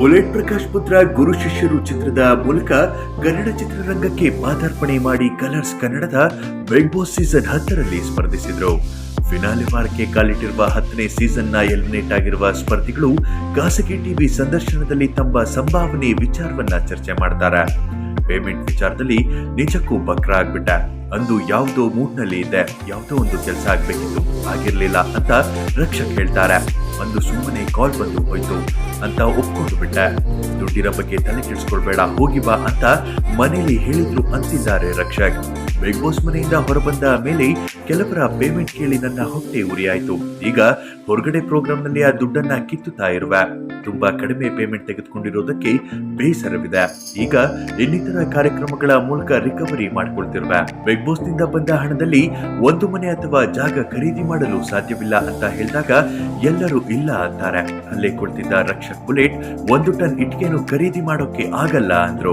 Bullet Prakash ಪುತ್ರ ಗುರು ಶಿಷ್ಯರು ಚಿತ್ರದ ಮೂಲಕ ಕನ್ನಡ ಚಿತ್ರರಂಗಕ್ಕೆ ಪಾದಾರ್ಪಣೆ ಮಾಡಿ ಕಲರ್ಸ್ ಕನ್ನಡದ ಬಿಗ್ ಬಾಸ್ ಸೀಸನ್ ಹತ್ತರಲ್ಲಿ ಸ್ಪರ್ಧಿಸಿದ್ರು. ಫಿನಾಲೆ ವಾರಕ್ಕೆ ಕಾಲಿಟ್ಟಿರುವ ಹತ್ತನೇ ಸೀಸನ್ನ ಎಲಿಮಿನೇಟ್ ಆಗಿರುವ ಸ್ಪರ್ಧಿಗಳು ಖಾಸಗಿ ಟಿವಿ ಸಂದರ್ಶನದಲ್ಲಿ ತಮ್ಮ ಸಂಭಾವನೆ ವಿಚಾರವನ್ನ ಚರ್ಚೆ ಮಾಡ್ತಾರೆ. ಪೇಮೆಂಟ್ ವಿಚಾರದಲ್ಲಿ ನಿಜಕ್ಕೂ ಬಕ್ರ ಆಗ್ಬಿಟ್ಟ ಅಂದು ಯಾವುದೋ ಮೂಡ್ನಲ್ಲಿ ಇದ್ದೆ ಯಾವುದೋ ಒಂದು ಕೆಲಸ ಆಗ್ಬೇಕಿತ್ತು, ಆಗಿರ್ಲಿಲ್ಲ ಅಂತ ರಕ್ಷಕ್ ಹೇಳ್ತಾರೆ. ಅಂದು ಸುಮ್ಮನೆ ಕಾಲ್ ಬಂದು ಹೋಯ್ತು ಅಂತ ಒಪ್ಕೊಂಡು ಬಿಟ್ಟೆ. ದುಡ್ಡಿನ ಬಗ್ಗೆ ತಲೆ ಕೆಡಿಸ್ಕೊಳ್ಬೇಡ, ಹೋಗಿ ಬಾ ಅಂತ ಮನೇಲಿ ಹೇಳಿದ್ರು ಅಂತಿದ್ದಾರೆ ರಕ್ಷಕ್. ಬಿಗ್ ಬಾಸ್ ಮನೆಯಿಂದ ಹೊರಬಂದ ಮೇಲೆ ಕೆಲವರ ಪೇಮೆಂಟ್ ಕೇಳಿ ನನ್ನ ಹೊಟ್ಟೆ ಉರಿಯಾಯ್ತು. ಈಗ ಹೊರಗಡೆ ಪ್ರೋಗ್ರಾಂನಲ್ಲಿ ಆ ದುಡ್ಡನ್ನ ಕಿತ್ತುತ್ತಾ ಇರುವ. ತುಂಬಾ ಕಡಿಮೆ ಪೇಮೆಂಟ್ ತೆಗೆದುಕೊಂಡಿರೋದಕ್ಕೆ ಬೇಸರವಿದೆ. ಈಗ ಇನ್ನಿತರ ಕಾರ್ಯಕ್ರಮಗಳ ಮೂಲಕ ರಿಕವರಿ ಮಾಡಿಕೊಳ್ತಿರುವೆ. ಬಿಗ್ ಬಾಸ್ನಿಂದ ಬಂದ ಹಣದಲ್ಲಿ ಒಂದು ಮನೆ ಅಥವಾ ಜಾಗ ಖರೀದಿ ಮಾಡಲು ಸಾಧ್ಯವಿಲ್ಲ ಅಂತ ಹೇಳಿದಾಗ ಎಲ್ಲರೂ ಇಲ್ಲ ಅಂತಾರೆ. ಅಲ್ಲೇ ಕೊಡ್ತಿದ್ದ ರಕ್ಷಕ್ ಬುಲೆಟ್ ಒಂದು ಟನ್ ಇಟ್ಕೆನು ಖರೀದಿ ಮಾಡೋಕೆ ಆಗಲ್ಲ ಅಂದ್ರು.